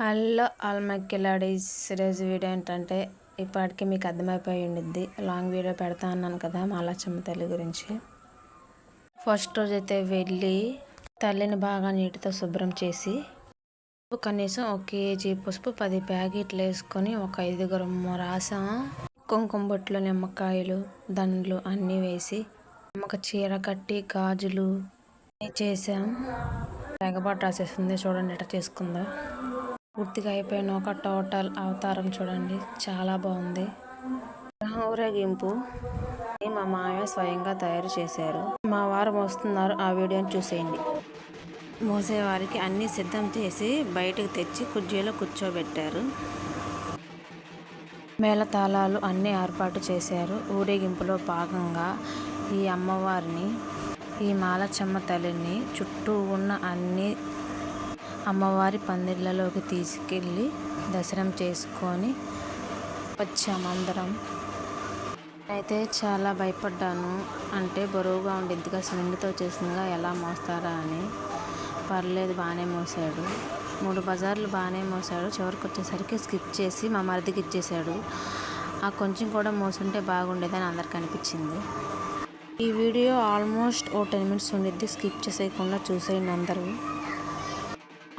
Hello ఆల్మక్కిలాడీస్ ఈరోజు video ఏంటంటే ఇప్పటికీ మీకు అర్థమైపోయి ఉండిద్ది. లాంగ్ వీడియో పెడతా అన్నాను కదా మాలచ్చమ్మ తల్లి గురించి. ఫస్ట్ రోజు అయితే వెళ్ళి తల్లిని బాగా నీటితో శుభ్రం చేసి కనీసం ఒక కేజీ పసుపు పది ప్యాకెట్లు వేసుకొని ఒక ఐదుగురు రాసాం కుంకుమ బొట్లు నిమ్మకాయలు దండ్లు అన్నీ వేసి అమ్మక చీర కట్టి గాజులు చేసాం తెగబాటు రాసేస్తుంది చూడండి ఎట్లా చేసుకుందా. పూర్తిగా అయిపోయిన ఒక టోటల్ అవతారం చూడండి. చాలా బాగుంది. ఊరేగింపు. మా మామయ్య స్వయంగా తయారు చేశారు. మా వారు మోస్తున్నారు. ఆ వీడియోని చూసేయండి. మోసేవారికి అన్ని సిద్ధం చేసి బయటకు తెచ్చి కుర్జీలో కూర్చోబెట్టారు. మేళతాళాలు అన్నీ ఏర్పాటు చేశారు. ఊరేగింపులో భాగంగా ఈ అమ్మవారిని ఈ మాలచమ్మ తల్లిని చుట్టూ ఉన్న అన్ని అమ్మవారి పందిళ్ళలోకి తీసుకెళ్ళి దర్శనం చేసుకొని వచ్చామందరం అయితే చాలా భయపడ్డాను. అంటే బరువుగా ఉండిద్దిగా సిమెంట్తో చేసిందిగా ఎలా మోస్తారా అని. పర్లేదు బాగానే మోసాడు. మూడు బజార్లు బాగానే మోసాడు. చివరికి వచ్చేసరికి స్కిప్ చేసి మా మరిదికి ఇచ్చేసాడు. ఆ కొంచెం కూడా మోసుంటే బాగుండేదని అందరికి అనిపించింది. ఈ వీడియో ఆల్మోస్ట్ ఓ టెన్ మినిట్స్ ఉండిద్ది. స్కిప్ చేసేయకుండా చూసేయండి అందరూ.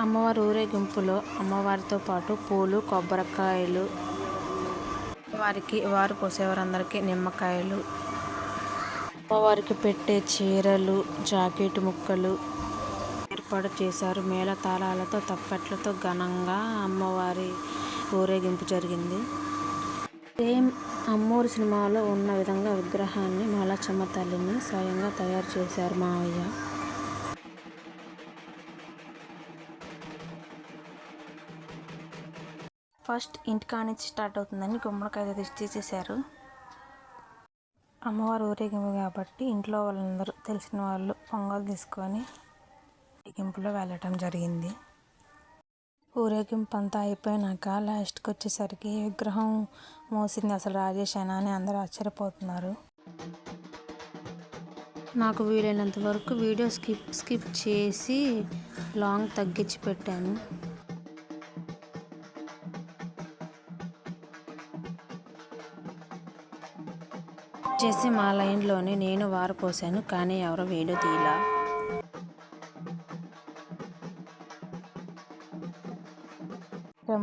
అమ్మవారి ఊరేగింపులో అమ్మవారితో పాటు పూలు కొబ్బరికాయలు వారికి వారు పోసేవారందరికీ నిమ్మకాయలు. అమ్మవారికి పెట్టే చీరలు జాకెట్ ముక్కలు ఏర్పాటు చేశారు. మేళ తాళాలతో తప్పట్లతో ఘనంగా అమ్మవారి ఊరేగింపు జరిగింది. సేమ్ అమ్మూరు సినిమాలో ఉన్న విధంగా విగ్రహాన్ని మాలచమ్మ తల్లిని స్వయంగా తయారు చేశారు మావయ్య. ఫస్ట్ ఇంటికా నుంచి స్టార్ట్ అవుతుందని గుమ్మడికాయ తెచ్చి తీసేశారు. అమ్మవారు ఊరేగింపు కాబట్టి ఇంట్లో వాళ్ళందరూ తెలిసిన వాళ్ళు పొంగల్ తీసుకొని ఊరేగింపులో వెళ్ళటం జరిగింది. ఊరేగింపు అంతా అయిపోయినాక లాస్ట్కి వచ్చేసరికి విగ్రహం మోసింది అసలు రాజేష్ అని అందరూ ఆశ్చర్యపోతున్నారు. నాకు వీలైనంత వరకు వీడియో స్కిప్ స్కిప్ చేసి లాంగ్ తగ్గించి పెట్టాను. చేసి మా లైన్లోనే నేను వారు పోసాను కానీ ఎవరో వీడియో తీలా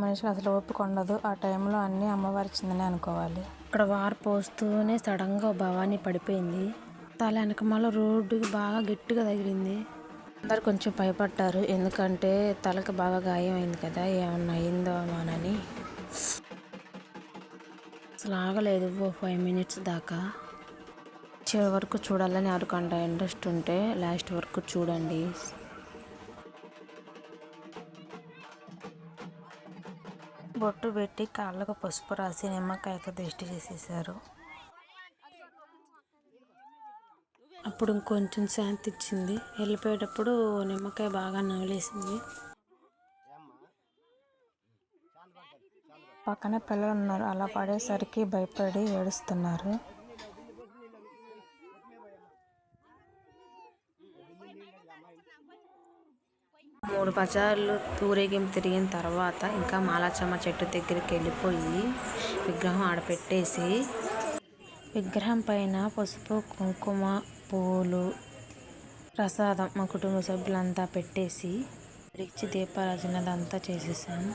మనిషికి అసలు ఒప్పుకొండదు ఆ టైంలో అన్నీ అమ్మవారి చిందని అనుకోవాలి. ఇక్కడ వారు పోస్తూనే సడన్గా భవానీ పడిపోయింది. తల వెనకమాల రోడ్డుకి బాగా గట్టిగా తగిలింది. అందరు కొంచెం భయపడ్డారు. ఎందుకంటే తలకి బాగా గాయం అయింది కదా ఏమన్నా అయిందో అని అసలు ఆగలేదు. ఓ ఫైవ్ మినిట్స్ దాకా. చివరి వరకు చూడాలని ఎవరికంట ఇంట్రెస్ట్ ఉంటే లాస్ట్ వరకు చూడండి. బొట్టు పెట్టి కాళ్ళకు పసుపు రాసి నిమ్మకాయతో దిష్టి చేసేసారు అప్పుడు ఇంకొంచెం శాంతి ఇచ్చింది. వెళ్ళిపోయేటప్పుడు నిమ్మకాయ బాగా నవలేసింది పక్కన పిల్లలు ఉన్నారు. అలా పడేసరికి భయపడి ఏడుస్తున్నారు. బజార్లు ఊరేగింపు తిరిగిన తర్వాత ఇంకా మాలాచమ్మ చెట్టు దగ్గరికి వెళ్ళిపోయి విగ్రహం ఆడపెట్టేసి విగ్రహం పైన పసుపు కుంకుమ పూలు ప్రసాదం మా కుటుంబ సభ్యులంతా పెట్టేసి రిచ్చి దీపారాజనదంతా చేసేసాను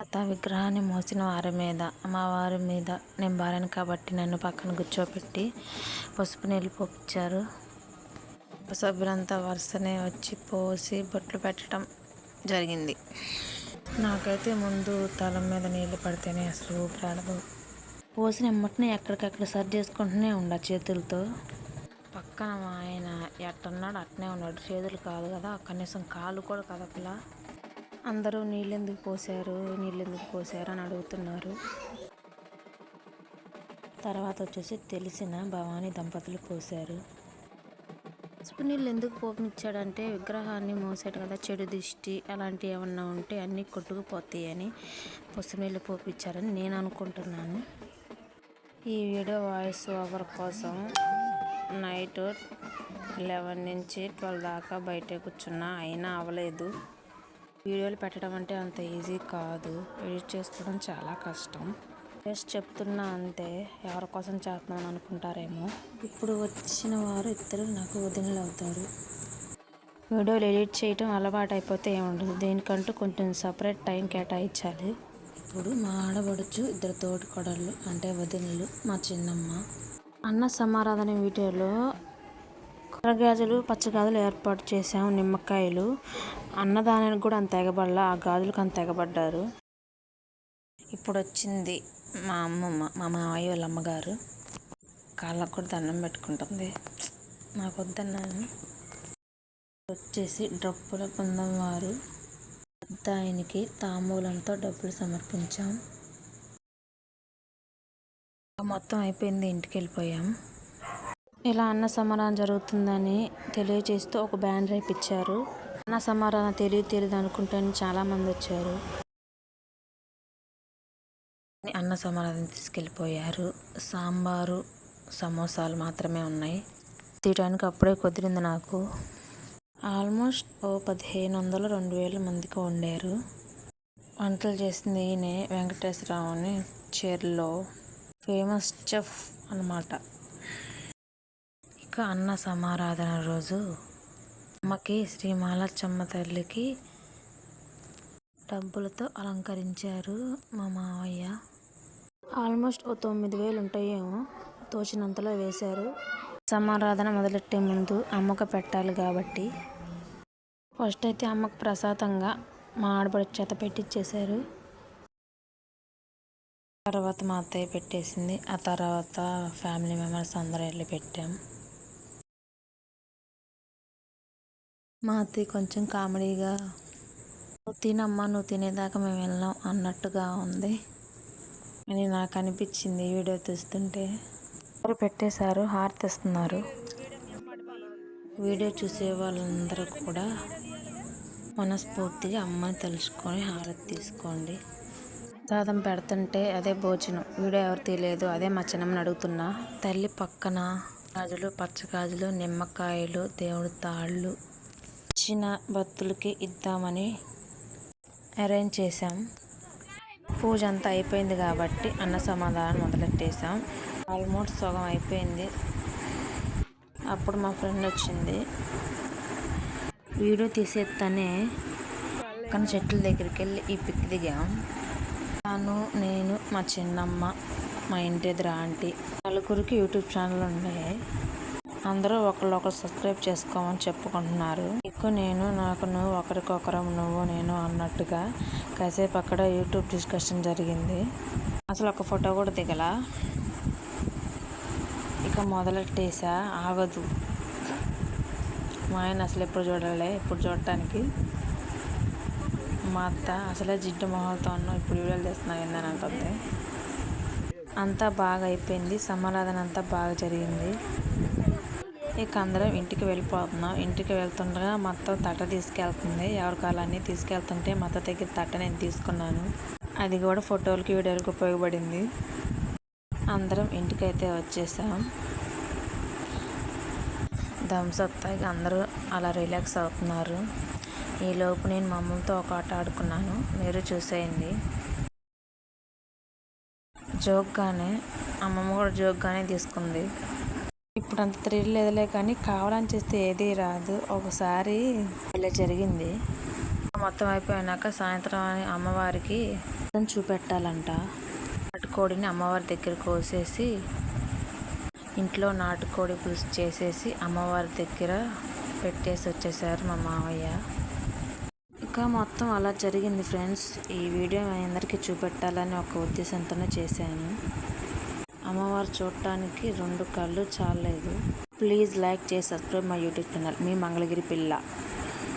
అత విగ్రహాన్ని మోసిన వారి మీద అమ్మవారి మీద నేను భార్యను కాబట్టి నన్ను పక్కన కూర్చోబెట్టి పసుపు నీళ్ళు పోపించారు సభ్యులంతా వరుసనే వచ్చి పోసి బొట్లు పెట్టడం జరిగింది. నాకైతే ముందు తల మీద నీళ్ళు పడితేనే అసలు ఊపిరాడదు. పోసిన ఎమ్మటినే ఎక్కడికక్కడ సర్ చేసుకుంటూనే ఉండ చేతులతో. పక్కన ఆయన ఎట్టన్నాడు అట్నే ఉన్నాడు. చేతులు కాదు కదా కనీసం కాలు కూడా కదపలా అందరూ నీళ్ళెందుకు పోసారు నీళ్ళెందుకు పోసారు అని అడుగుతున్నారు. తర్వాత వచ్చేసి తెలిసిన భవానీ దంపతులు పోసారు పసుపు నీళ్ళు ఎందుకు పోపనిచ్చాడంటే విగ్రహాన్ని మోసాడు కదా చెడు దిష్టి అలాంటివి ఏమన్నా ఉంటే అన్నీ కొట్టుకుపోతాయి అని పసుపు నీళ్ళు పోపించారని నేను అనుకుంటున్నాను. ఈ వీడియో వాయిస్ ఓవర్ కోసం నైట్ లెవెన్ నుంచి ట్వెల్వ్ దాకా బయట కూర్చున్నా అయినా అవ్వలేదు వీడియోలు పెట్టడం అంటే అంత ఈజీ కాదు. ఎడిట్ చేసుకోవడం చాలా కష్టం. జస్ట్ చెప్తున్నా అంతే ఎవరి కోసం చేస్తున్నాను అనుకుంటారేమో. ఇప్పుడు వచ్చిన వారు ఇద్దరు నాకు వదినలు అవుతారు. వీడియోలు ఎడిట్ చేయటం అలవాటు అయిపోతే ఏముండదు. దీనికంటూ కొంచెం సపరేట్ టైం కేటాయించాలి. ఇప్పుడు మా ఆడబడుచు ఇద్దరు తోటి కొడళ్ళు అంటే వదినలు మా చిన్నమ్మ. అన్న సమారాధన వీడియోలో కొర్రగాజులు పచ్చగాజులు ఏర్పాటు చేసాము నిమ్మకాయలు. అన్నదానానికి కూడా అంత ఎగబడలా ఆ గాజులకు అంత ఎగబడ్డారు. ఇప్పుడు వచ్చింది మా అమ్మమ్మ మా మావయ్య వాళ్ళ అమ్మగారు కాళ్ళకు కూడా దండం పెట్టుకుంటుంది. నాకు వద్దన్నాను వచ్చేసి డప్పుల బృందం వారు పెద్ద ఆయనకి తాంబూలంతో డబ్బులు సమర్పించాం. మొత్తం అయిపోయింది ఇంటికి వెళ్ళిపోయాం. ఇలా అన్న సమారాధన జరుగుతుందని తెలియజేస్తూ ఒక బ్యానర్ ఇప్పించారు అన్న సమారాధన తెలియదు తెలియదు అనుకుంటేనే చాలామంది వచ్చారు. అన్న సమారాధన తీసుకెళ్ళిపోయారు. సాంబారు సమోసాలు మాత్రమే ఉన్నాయి. తీయడానికి అప్పుడే కుదిరింది నాకు. ఆల్మోస్ట్ ఓ పదిహేను వందలు రెండు వేల మందికి వండారు. వంటలు చేసింది ఈయనే వెంకటేశ్వరరావు అని చీరలో. ఫేమస్ చెఫ్ అన్నమాట. ఇక అన్న సమారాధన రోజు అమ్మకి శ్రీ మాలచ్చమ్మ తల్లికి డబ్బులతో అలంకరించారు మా మావయ్య. ఆల్మోస్ట్ ఓ తొమ్మిది వేలు ఉంటాయేమో తోచినంతలో వేశారు. సమారాధన మొదలెట్టే ముందు అమ్మకు పెట్టాలి కాబట్టి. ఫస్ట్ అయితే అమ్మకు ప్రసాదంగా మా ఆడబడి చేత పెట్టించేశారు తర్వాత మా అత్తయ్య పెట్టేసింది. ఆ తర్వాత ఫ్యామిలీ మెంబర్స్ అందరూ వెళ్ళి పెట్టాం. మా అత్తయ్య కొంచెం కామెడీగా నువ్వు తినమ్మా నువ్వు తినేదాకా మేము వెళ్ళాం అన్నట్టుగా ఉంది. అని నాకు అనిపించింది వీడియో తీస్తుంటే ఎవరు పెట్టేశారు హారతి ఇస్తున్నారు వీడియో చూసే వాళ్ళందరూ కూడా మనస్ఫూర్తిగా అమ్మని తెలుసుకొని హారతి తీసుకోండి. ప్రసాదం పెడుతుంటే అదే భోజనం. వీడియో ఎవరు తీయలేదు అదే మా చిన్నమ్మని అడుగుతున్నా. తల్లి పక్కన గాజులు పచ్చగాజులు నిమ్మకాయలు దేవుడి తాళ్ళు ఇచ్చిన భక్తులకి ఇద్దామని అరేంజ్ చేశాం. పూజ అంతా అయిపోయింది కాబట్టి అన్న సమాధానం మొదలెట్టేసాం ఆల్మోస్ట్ సగం అయిపోయింది. అప్పుడు మా ఫ్రెండ్ వచ్చింది. వీడియో తీసేస్తానే పక్కన చెట్ల దగ్గరికి వెళ్ళి ఈ పిక్ దిగాం. తను నేను మా చిన్నమ్మ మా ఇంటి ఎదురు ఆంటీ నలుగురికి యూట్యూబ్ ఛానల్ ఉన్నాయి. అందరూ ఒకళ్ళొకరు సబ్స్క్రైబ్ చేసుకోమని చెప్పుకుంటున్నారు. నీకు నేను నాకు నువ్వు ఒకరికొకరం నువ్వు నేను అన్నట్టుగా కాసేపు అక్కడ యూట్యూబ్ డిస్కషన్ జరిగింది. అసలు ఒక ఫోటో కూడా దిగలా. ఇక మొదలెట్టేసా? ఆగదు. మా ఆయన అసలు ఎప్పుడు చూడలే ఇప్పుడు చూడటానికి. మా అత్త అసలే జిడ్డు మొహంతో ఉన్నావు ఇప్పుడు వీడియోలు చేస్తున్నావు ఏందని అంటుంది. అంతా బాగా అయిపోయింది సమారాధన అంతా బాగా జరిగింది. ఇక అందరం ఇంటికి వెళ్ళిపోతున్నాం. ఇంటికి వెళ్తుండగా మొత్తం తట్ట తీసుకెళ్తుంది. ఎవరి కాలాన్ని తీసుకెళ్తుంటే మొత్తం దగ్గర తట్ట నేను తీసుకున్నాను. అది కూడా ఫోటోలకి వీడియోలకు ఉపయోగపడింది. అందరం ఇంటికైతే వచ్చేసాం. Thumbs up. అందరూ అలా రిలాక్స్ అవుతున్నారు. ఈలోపు నేను మా అమ్మతో ఒక ఆట ఆడుకున్నాను. మీరు చూసేయండి. జోక్గానే అమ్మమ్మ కూడా జోక్గానే తీసుకుంది. ఇప్పుడు అంత థ్రిల్ లేదులే కానీ కావాలని చేస్తే ఏది రాదు. ఒకసారి ఇలా జరిగింది. మొత్తం అయిపోయినాక సాయంత్రం అమ్మవారికి చూపెట్టాలంట. నాటుకోడిని అమ్మవారి దగ్గర కోసేసి ఇంట్లో నాటుకోడి పులుసు చేసేసి అమ్మవారి దగ్గర పెట్టేసి వచ్చేసారు మా మావయ్య. ఇంకా మొత్తం అలా జరిగింది ఫ్రెండ్స్. ఈ వీడియో మీ అందరికీ చూపెట్టాలని ఒక ఉద్దేశంతోనే చేశాను. అమ్మవారు చూడటానికి రెండు కళ్ళు చాలలేదు. ప్లీజ్ లైక్ చేసి సబ్స్క్రైబ్ మై యూట్యూబ్ ఛానల్. మీ మంగళగిరి పిల్ల.